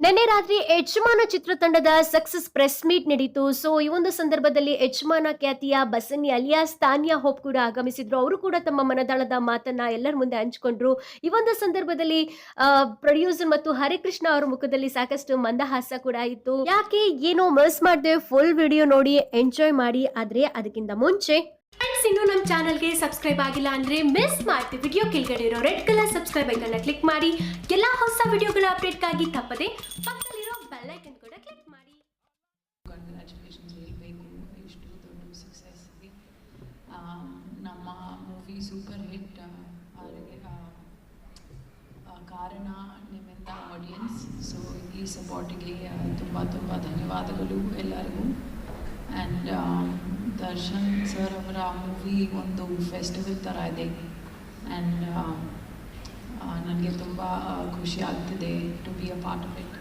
ನಿನ್ನೆ ರಾತ್ರಿ ಯಜಮಾನ ಚಿತ್ರತಂಡದ ಸಕ್ಸಸ್ ಪ್ರೆಸ್ ಮೀಟ್ ನಡೀತು. ಸೊ ಈ ಒಂದು ಸಂದರ್ಭದಲ್ಲಿ ಯಜಮಾನ ಖ್ಯಾತಿಯ ಬಸನಿ ಅಲಿಯಾಸ್ ತಾನಿಯಾ ಹೋಪ್ ಕೂಡ ಆಗಮಿಸಿದ್ರು. ಅವರು ಕೂಡ ತಮ್ಮ ಮನದಾಳದ ಮಾತನ್ನ ಎಲ್ಲರ ಮುಂದೆ ಹಂಚಿಕೊಂಡ್ರು. ಈ ಒಂದು ಸಂದರ್ಭದಲ್ಲಿ ಪ್ರೊಡ್ಯೂಸರ್ ಮತ್ತು ಹರಿಕೃಷ್ಣ ಅವರ ಮುಖದಲ್ಲಿ ಸಾಕಷ್ಟು ಮಂದಹಾಸ ಕೂಡ ಇತ್ತು. ಯಾಕೆ, ಏನೋ ಮಿಸ್ ಮಾಡದೆ ಫುಲ್ ವಿಡಿಯೋ ನೋಡಿ ಎಂಜಾಯ್ ಮಾಡಿ. ಆದ್ರೆ, ಅದಕ್ಕಿಂತ ಮುಂಚೆ ಫ್ರೆಂಡ್ಸ್ ಇನ್ನು ನಮ್ಮ ಚಾನಲ್ಗೆ ಸಬ್ಸ್ಕ್ರೈಬ್ ಆಗಿಲ್ಲ ಅಂದ್ರೆ ಮಿಸ್ ಮಾಡ್ತೀವಿ ವಿಡಿಯೋ ಕೆಳಗಡೆ ಇರೋ ರೆಡ್ ಕಲರ್ ಸಬ್ಸ್ಕ್ರೈಬ್ ಐಕನ್ನ ಕ್ಲಿಕ್ ಮಾಡಿ. ಎಲ್ಲ ಹೊಸ ವಿಡಿಯೋಗಳ ಅಪ್ಡೇಟ್ಗಾಗಿ ತಪ್ಪದೆ ಪಕ್ಕದಲ್ಲಿರೋ ಬೆಲ್ ಐಕನ್ ಕೂಡ ಕ್ಲಿಕ್ ಮಾಡಿ. ಕಂಗ್ರ್ಯಾಚುಲೇಷನ್ಸ್ ಹೇಳಬೇಕು. ಇಷ್ಟು ದೊಡ್ಡ ಸಕ್ಸಸ್ಗೆ ನಮ್ಮ ಮೂವಿ ಸೂಪರ್ ಹಿಟ್ ಕಾರಣ ನಿಮ್ಮಿಂದ ಆಡಿಯನ್ಸ್ ಸೊ ಈ ಸಪೋರ್ಟಿಗೆ ತುಂಬ ತುಂಬ ಧನ್ಯವಾದಗಳು ಎಲ್ಲರಿಗೂ. ಆ್ಯಂಡ್ ದರ್ಶನ್ ಸರ್ ಅವರ ಮೂವಿ ಒಂದು ಫೆಸ್ಟಿವಲ್ ಥರ ಇದೆ ಆ್ಯಂಡ್ ನನಗೆ ತುಂಬ ಖುಷಿ ಆಗ್ತಿದೆ to be a part of it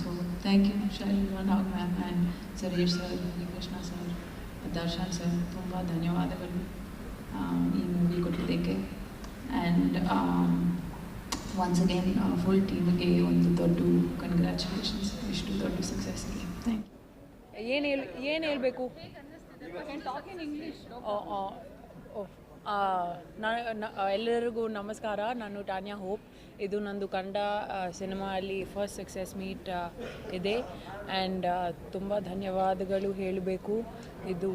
so thank you Shaila Nag ma'am and Suresh sir Harikrishna sir Darshan sir ತುಂಬ ಧನ್ಯವಾದಗಳು ಆಮ್, ಈ ಮೂವಿ ಕೊಟ್ಟಿದ್ದಕ್ಕೆ ಆ್ಯಂಡ್ ಒನ್ಸ್ ಅಗೇನ್ ಫುಲ್ ಟೀಮಿಗೆ ಒಂದು ದೊಡ್ಡ ಕಂಗ್ರ್ಯಾಚುಲೇಷನ್ಸ್ ಇಷ್ಟು ದೊಡ್ಡ ಸಕ್ಸಸ್ಗೆ ಥ್ಯಾಂಕ್ ಯು ಏನು ಹೇಳಿ ಏನು ಹೇಳಬೇಕು ಎಲ್ಲರಿಗೂ ನಮಸ್ಕಾರ. ನಾನು ಟಾನ್ಯಾ ಹೋಪ್. ಇದು ನಂದು ಕಂಡ ಸಿನಿಮಾ ಅಲ್ಲಿ ಫಸ್ಟ್ ಸಕ್ಸಸ್ ಮೀಟ್ ಇದೆ. ಆ್ಯಂಡ್ ತುಂಬ ಧನ್ಯವಾದಗಳು ಹೇಳಬೇಕು. ಇದು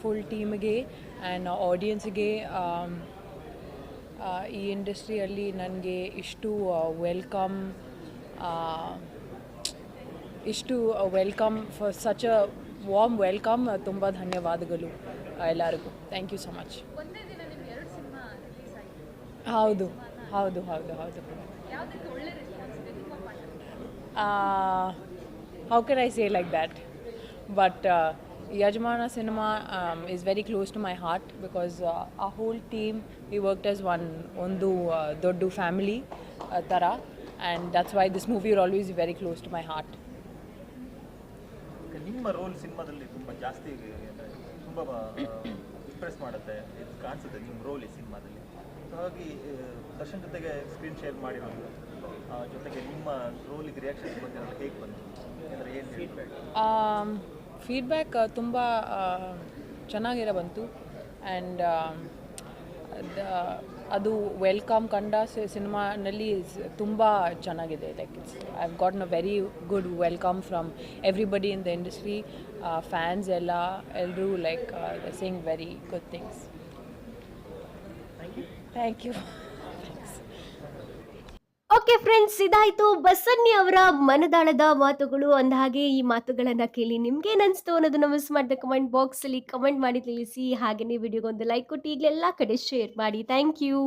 ಫುಲ್ ಟೀಮ್ಗೆ ಆ್ಯಂಡ್ ಆಡಿಯನ್ಸ್ಗೆ ಈ ಇಂಡಸ್ಟ್ರಿಯಲ್ಲಿ ನನಗೆ ಇಷ್ಟು ವೆಲ್ಕಮ್ ಇಷ್ಟು welcome for such a warm welcome ತುಂಬ ಧನ್ಯವಾದಗಳು ಎಲ್ಲರಿಗೂ. ಥ್ಯಾಂಕ್ ಯು ಸೊ ಮಚ್ ಹೌದು ಹೌದು ಹೌದು ಹೌದು. How can I say like that but Yajamana cinema is very close to my heart because ಆ ಹೋಲ್ ಟೀಮ್ ಈ ವರ್ಕ್ಡ್ ಆಸ್ ಒನ್ ಒಂದು ದೊಡ್ಡ ಫ್ಯಾಮಿಲಿ ಥರ and that's why this movie are always very close to my heart ನಿಮ್ಮ role ಸಿನಿಮಾದಲ್ಲಿ ತುಂಬ ಜಾಸ್ತಿ ತುಂಬ ಇಂಪ್ರೆಸ್ ಮಾಡುತ್ತೆ, ಇದು ಕಾಣಿಸುತ್ತೆ ನಿಮ್ಮ ರೋಲ್ ಈ ಸಿನಿಮಾದಲ್ಲಿ ಹಾಗಾಗಿ ದರ್ಶನ್ ಜೊತೆಗೆ ಸ್ಕ್ರೀನ್ ಶೇರ್ ಮಾಡಿರೋದು ಜೊತೆಗೆ ನಿಮ್ಮ ರೋಲಿಗೆ ರಿಯಾಕ್ಷನ್ ಬಂದಿರೋದು ಹೇಗೆ ಬಂತು? ಅಂದರೆ ಏನು ಫೀಡ್ಬ್ಯಾಕ್ ಫೀಡ್ಬ್ಯಾಕ್ ತುಂಬ ಚೆನ್ನಾಗಿರೋ ಬಂತು. ಆ್ಯಂಡ್ ಅದು ವೆಲ್ಕಮ್ ಕಂಡ ಸಿನಿಮಾನಲ್ಲಿ ತುಂಬ ಚೆನ್ನಾಗಿದೆ. Like it's I got a very good welcome from everybody in the industry fans ಎಲ್ಲ ಎಲ್ಲರೂ like saying very good things thank you okay friends ಇದಾಯ್ತು. ಬಸನ್ನಿ ಅವರ ಮನದಾಳದ ಮಾತುಗಳು. ಅಂದ ಹಾಗೆ ಈ ಮಾತುಗಳನ್ನ ಕೇಳಿ ನಿಮ್ಗೆ ಅನಿಸ್ತು ಅನ್ನೋದು ಮಿಸ್ ಮಾಡಿದ ಕಮೆಂಟ್ ಬಾಕ್ಸ್ ಅಲ್ಲಿ ಕಮೆಂಟ್ ಮಾಡಿ ತಿಳಿಸಿ. ಹಾಗೆಯೇ ವಿಡಿಯೋಗೊಂದು ಲೈಕ್ ಕೊಟ್ಟು ಈಗಲೆಲ್ಲ ಕಡೆ ಶೇರ್ ಮಾಡಿ. Thank you